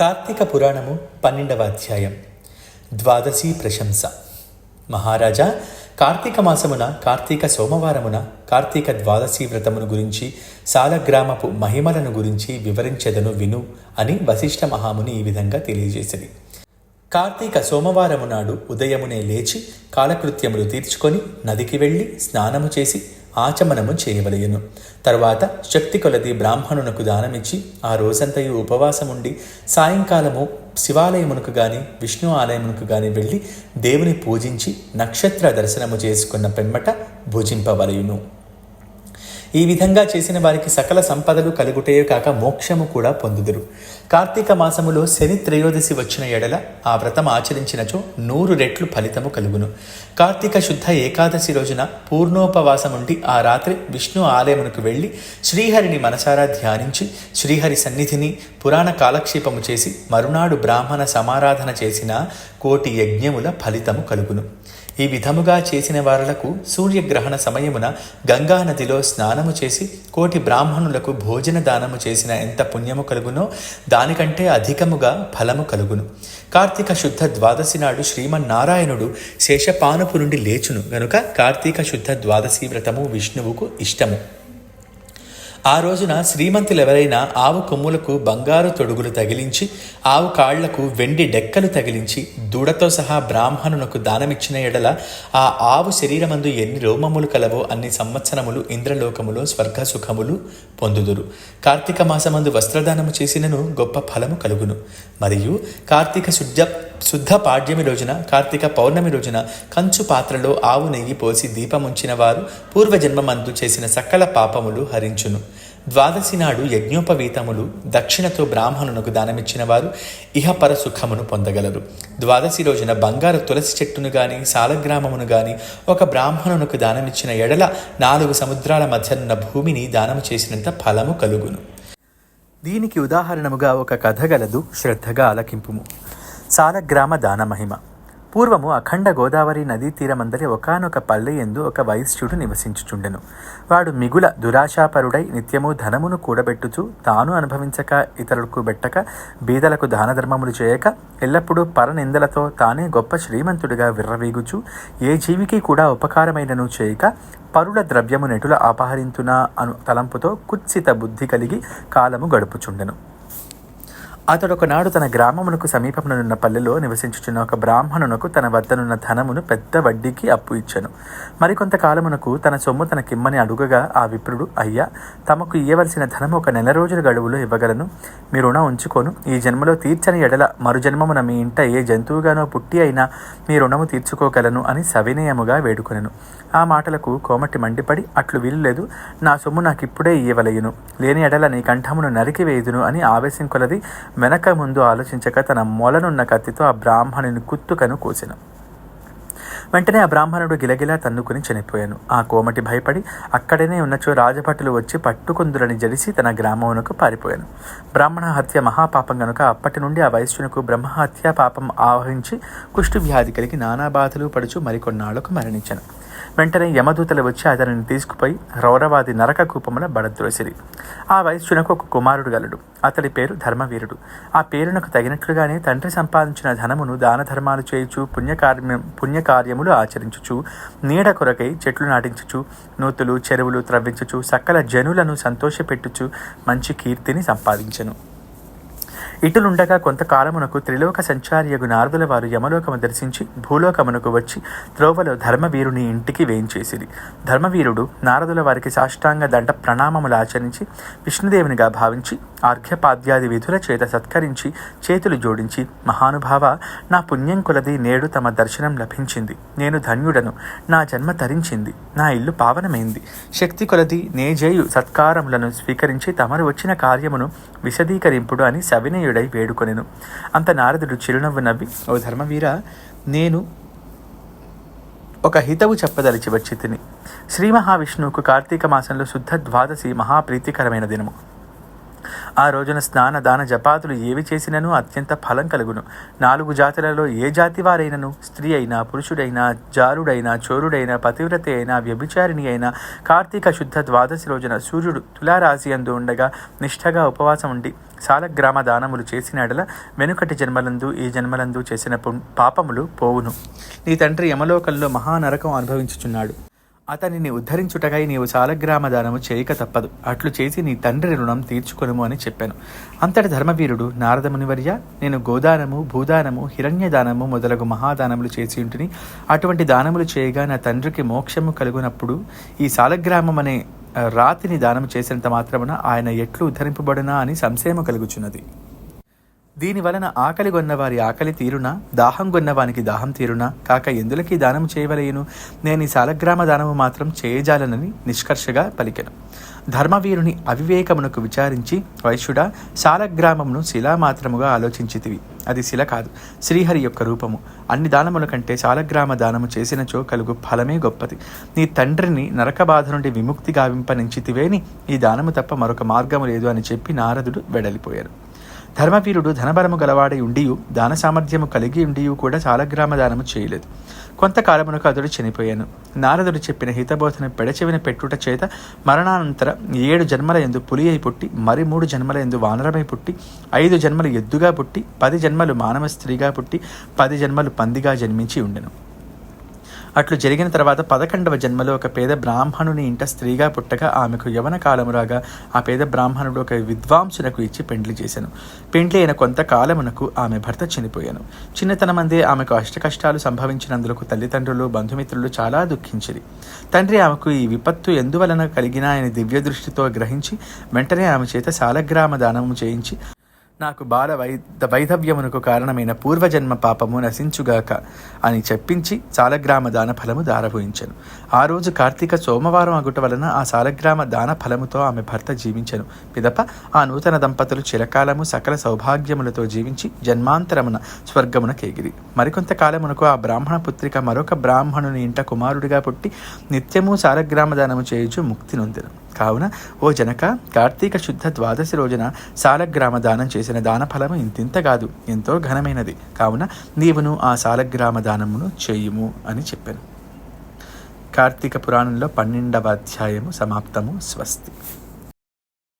కార్తీక పురాణము పన్నెండవ అధ్యాయం. ద్వాదశి ప్రశంస. మహారాజా కార్తీక మాసమున కార్తీక సోమవారమున కార్తీక ద్వాదశి వ్రతమును గురించి సాలగ్రామపు మహిమలను గురించి వివరించెదను విను అని వశిష్ఠ మహాముని ఈ విధంగా తెలియజేసింది కార్తీక సోమవారము నాడు ఉదయమునే లేచి కాలకృత్యములు తీర్చుకొని నదికి వెళ్ళి స్నానము చేసి ఆచమనము చేయవలయను తర్వాత శక్తి కొలది బ్రాహ్మణునకు దానమిచ్చి ఆ రోజంతయు ఉపవాసముండి సాయంకాలము శివాలయమునకు గాని విష్ణు ఆలయమునకు గాని వెళ్ళి దేవుని పూజించి నక్షత్ర దర్శనము చేసుకున్న పెమ్మట భుజింపవలయును ఈ విధంగా చేసిన వారికి సకల సంపదలు కలుగుటే కాక మోక్షము కూడా పొందుదురు. కార్తీక మాసములో శని త్రయోదశి వచ్చిన ఎడల ఆ వ్రతం ఆచరించినచో నూరు రెట్లు ఫలితము కలుగును. కార్తీక శుద్ధ ఏకాదశి రోజున పూర్ణోపవాసముండి ఆ రాత్రి విష్ణు ఆలయమునకు వెళ్ళి శ్రీహరిని మనసారా ధ్యానించి శ్రీహరి సన్నిధిని పురాణ కాలక్షేపము చేసి మరునాడు బ్రాహ్మణ సమారాధన చేసిన కోటి యజ్ఞముల ఫలితము కలుగును. ఈ విధముగా చేసిన వారలకు సూర్యగ్రహణ సమయమున గంగా నదిలో స్నానము చేసి కోటి బ్రాహ్మణులకు భోజన దానము చేసిన ఎంత పుణ్యము కలుగునో దానికంటే అధికముగా ఫలము కలుగును. కార్తీక శుద్ధ ద్వాదశి నాడు శ్రీమన్నారాయణుడు శేషపానుపు నుండి లేచును. గనుక కార్తీక శుద్ధ ద్వాదశి వ్రతము విష్ణువుకు ఇష్టము. ఆ రోజున శ్రీమంతులు ఎవరైనా ఆవు కొమ్ములకు బంగారు తొడుగులు తగిలించి ఆవు కాళ్ళకు వెండి డెక్కలు తగిలించి దూడతో సహా బ్రాహ్మణునకు దానమిచ్చిన ఎడల ఆ ఆవు శరీరమందు ఎన్ని రోమములు కలవో అన్ని సంవత్సరములు ఇంద్రలోకములో స్వర్గ సుఖములు పొందుదురు. కార్తీక మాసమందు వస్త్రదానము చేసినను గొప్ప ఫలము కలుగును. మరియు కార్తీక శుద్ధ శుద్ధ పాడ్యమి రోజున కార్తీక పౌర్ణమి రోజున కంచు పాత్రలో ఆవు నెయ్యి పోసి దీపముంచిన వారు పూర్వజన్మమందు చేసిన సకల పాపములు హరించును. ద్వాదశి నాడు యజ్ఞోపవీతములు దక్షిణతో బ్రాహ్మణునకు దానమిచ్చిన వారు ఇహపర సుఖమును పొందగలరు. ద్వాదశి రోజున బంగారు తులసి చెట్టును గాని సాలగ్రామమును గాని ఒక బ్రాహ్మణునకు దానమిచ్చిన ఎడల నాలుగు సముద్రాల మధ్యనున్న భూమిని దానము చేసినంత ఫలము కలుగును. దీనికి ఉదాహరణముగా ఒక కథ గలదు శ్రద్ధగా ఆలకింపుము. సాలగ్రామ దానమహిమ. పూర్వము అఖండ గోదావరి నదీ తీరమందరి ఒకనొక పల్లె ఎందు ఒక వైశ్యుడు నివసించుచుండెను. వాడు మిగుల దురాశాపరుడై నిత్యము ధనమును కూడబెట్టుచు తాను అనుభవించక ఇతరులకు బెట్టక బీదలకు దాన ధర్మములు చేయక ఎల్లప్పుడూ పరనిందలతో తానే గొప్ప శ్రీమంతుడిగా విర్రవీగుచు ఏ జీవికి కూడా ఉపకారమైనను చేయక పరుల ద్రవ్యము నెటుల అపహరింతునా అను తలంపుతో కుత్సిత బుద్ధి కలిగి కాలము గడుపుచుండెను. అతడు ఒకనాడు తన గ్రామమునకు సమీపమునున్న పల్లెలో నివసించుచున్న ఒక బ్రాహ్మణునకు తన వద్దనున్న ధనమును పెద్ద వడ్డీకి అప్పు ఇచ్చెను. మరికొంతకాలమునకు తన సొమ్ము తనకిమ్మని అడుగగా ఆ విప్రుడు అయ్యా తమకు ఇయ్యవలసిన ధనము ఒక నెల రోజుల గడువులో ఇవ్వగలను. మీ రుణం ఉంచుకోను. ఈ జన్మలో తీర్చని ఎడల మరు జన్మమున మీ ఇంట ఏ జంతువుగానో పుట్టి అయినా మీ రుణము తీర్చుకోగలను అని సవినయముగా వేడుకొనెను. ఆ మాటలకు కోమటి మండిపడి అట్లు వీలులేదు. నా సొమ్ము నాకిప్పుడే ఇయ్యవలయును. లేని ఎడల నీ కంఠమును నరికివేయుదును అని ఆవేశం కొలది వెనక ముందు ఆలోచించక తన మొలనున్న కత్తితో ఆ బ్రాహ్మణుని కుత్తుకను కోసెను. వెంటనే ఆ బ్రాహ్మణుడు గిలగిలా తన్నుకుని చనిపోయాను. ఆ కోమటి భయపడి అక్కడనే ఉన్నచో రాజభటులు వచ్చి పట్టుకుందులని జడిసి తన గ్రామమునకు పారిపోయాను. బ్రాహ్మణ హత్య మహాపాపం గనుక అప్పటి నుండి ఆ వైశ్యునకు బ్రహ్మహత్య పాపం ఆవహించి కుష్టి వ్యాధి కలిగి నానా బాధలు పడుచు మరికొన్నాళ్ళకు మరణించాను. వెంటనే యమదూతలు వచ్చి అతనిని తీసుకుపోయి రౌరవాది నరక కూపమున బడద్రోసిరి ఆ వైశ్యునకు ఒక కుమారుడు గలడు. అతడి పేరు ధర్మవీరుడు. ఆ పేరునకు తగినట్లుగానే తండ్రి సంపాదించిన ధనమును దాన ధర్మాలు చేయుచు పుణ్యకార్యం పుణ్యకార్యములు ఆచరించుచు నీడ కొరకై చెట్లు నాటించుచు నూతులు చెరువులు త్రవ్వించుచు సకల జనులను సంతోషపెట్టుచు మంచి కీర్తిని సంపాదించను. ఇటులుండగా కొంతకాలమునకు త్రిలోక సంచారియగు నారదుల వారు యమలోకము దర్శించి భూలోకమునకు వచ్చి త్రోవలో ధర్మవీరుని ఇంటికి వేయించేసిరి. ధర్మవీరుడు నారదుల వారికి సాష్టాంగ దండ ప్రణామములు ఆచరించి విష్ణుదేవునిగా భావించి ఆర్ఘ్యపాద్యాది విధుల చేత సత్కరించి చేతులు జోడించి మహానుభావ నా పుణ్యం కులది నేడు తమ దర్శనం లభించింది. నేను ధన్యుడను. నా జన్మ తరించింది. నా ఇల్లు పావనమైంది. శక్తి కొలది నేజేయు సత్కారములను స్వీకరించి తమరు వచ్చిన కార్యమును విశదీకరింపుడు అని సవినయుడు వేడుకొనెను. అంత నారదుడు చిరునవ్వు నవ్వి ఓ ధర్మవీర నేను ఒక హితవు చెప్పదలిచి వచ్చి తిని శ్రీ మహావిష్ణువుకు కార్తీక మాసంలో శుద్ధ ద్వాదశి మహాప్రీతికరమైన దినము. ఆ రోజున స్నాన దాన జపాతులు ఏవి చేసినను అత్యంత ఫలం కలుగును. నాలుగు జాతులలో ఏ జాతి వారైనను? స్త్రీ అయినా పురుషుడైనా జారుడైనా చోరుడైనా పతివ్రత అయినా వ్యభిచారిణి అయినా కార్తీక శుద్ధ ద్వాదశి రోజున సూర్యుడు తులారాశి అందు ఉండగా నిష్ఠగా ఉపవాసం ఉండి సాలగ్రామ దానములు చేసినడల వెనుకటి జన్మలందు ఈ జన్మలందు చేసిన పాపములు పోవును. నీ తండ్రి యమలోకంలో మహానరకం అనుభవించుచున్నాడు. అతనిని ఉద్ధరించుటకై నీవు సాలగ్రామ దానము చేయక తప్పదు. అట్లు చేసి నీ తండ్రి రుణం తీర్చుకొనుము అని చెప్పాను. అంతటి ధర్మవీరుడు నారదమునివర్య నేను గోదానము భూదానము హిరణ్యదానము మొదలగు మహాదానములు చేసి ఉంటుని అటువంటి దానములు చేయగా నా తండ్రికి మోక్షము కలుగునప్పుడు ఈ సాలగ్రామం అనే రాతిని దానము చేసినంత మాత్రమున ఆయన ఎట్లు ఉద్ధరింపబడునా అని సంశయము కలుగుచున్నది. దీని వలన ఆకలి గొన్నవారి ఆకలి తీరునా? దాహం గొన్నవానికి దాహం తీరునా? కాక ఎందులకి దానము చేయవలేను? నేను ఈ సాలగ్రామ దానము మాత్రం చేయజాలనని నిష్కర్షగా పలికెను. ధర్మవీరుని అవివేకమునకు విచారించి వైశ్యుడా సాలగ్రామమును శిలా మాత్రముగా ఆలోచించితివి. అది శిల కాదు శ్రీహరి యొక్క రూపము. అన్ని దానముల కంటే సాలగ్రామ దానము చేసినచో కలుగు ఫలమే గొప్పది. నీ తండ్రిని నరక బాధ నుండి విముక్తి గావింపనించితివేని ఈ దానము తప్ప మరొక మార్గము లేదు అని చెప్పి నారదుడు వెడలిపోయారు. ధర్మవీరుడు ధనబలము గలవాడై ఉండియు దాన సామర్థ్యము కలిగి ఉండియు కూడా సాలగ్రామ దానము చేయలేదు. కొంతకాలమునకు అతడు చనిపోయాను. నారదుడు చెప్పిన హితబోధన పెడచెవిన పెట్టుట చేత మరణానంతర ఏడు జన్మల ఎందు పులి అయి పుట్టి మరి మూడు జన్మల ఎందు వానరమై పుట్టి ఐదు జన్మలు ఎద్దుగా పుట్టి పది జన్మలు మానవ స్త్రీగా పుట్టి పది జన్మలు పందిగా జన్మించి ఉండెను. అట్లు జరిగిన తర్వాత పదకొండవ జన్మలో ఒక పేద బ్రాహ్మణుని ఇంట స్త్రీగా పుట్టగా ఆమెకు యవన కాలము రాగా ఆ పేద బ్రాహ్మణుడు ఒక విద్వాంసునకు ఇచ్చి పెండ్లి చేశాను పెండ్లి అయిన కొంతకాలమునకు ఆమె భర్త చనిపోయాను. చిన్నతనమందే ఆమెకు అష్టకష్టాలు సంభవించినందులకు తల్లిదండ్రులు బంధుమిత్రులు చాలా దుఃఖించిరి. తండ్రి ఆమెకు ఈ విపత్తు ఎందువలన కలిగినా ఆయన దివ్య దృష్టితో గ్రహించి వెంటనే ఆమె చేత సాలగ్రామ దానము చేయించి నాకు బాల వై వైధవ్యమునకు కారణమైన పూర్వజన్మ పాపము నశించుగాక అని చెప్పించి సాలగ్రామ దాన ఫలము దారబోయించాను. ఆ రోజు కార్తీక సోమవారం అగుట వలన ఆ సాలగ్రామ దాన ఫలముతో ఆమె భర్త జీవించెను. పిదప ఆ నూతన దంపతులు చిరకాలము సకల సౌభాగ్యములతో జీవించి జన్మాంతరమున స్వర్గమున కేగిరి. మరికొంత కాలమునకు ఆ బ్రాహ్మణ పుత్రిక మరొక బ్రాహ్మణుని ఇంట కుమారుడిగా పుట్టి నిత్యము సాలగ్రామ దానము చేయుచు ముక్తి నొందెను. కావున ఓ జనక కార్తీక శుద్ధ ద్వాదశి రోజున సాలగ్రామ దానం చేసిన దాన ఫలము ఇంతింత కాదు ఎంతో ఘనమైనది. కావున నీవును ఆ సాలగ్రామ దానమును చేయుము అని చెప్పాను. కార్తీక పురాణంలో పన్నెండవ అధ్యాయము సమాప్తము స్వస్తి.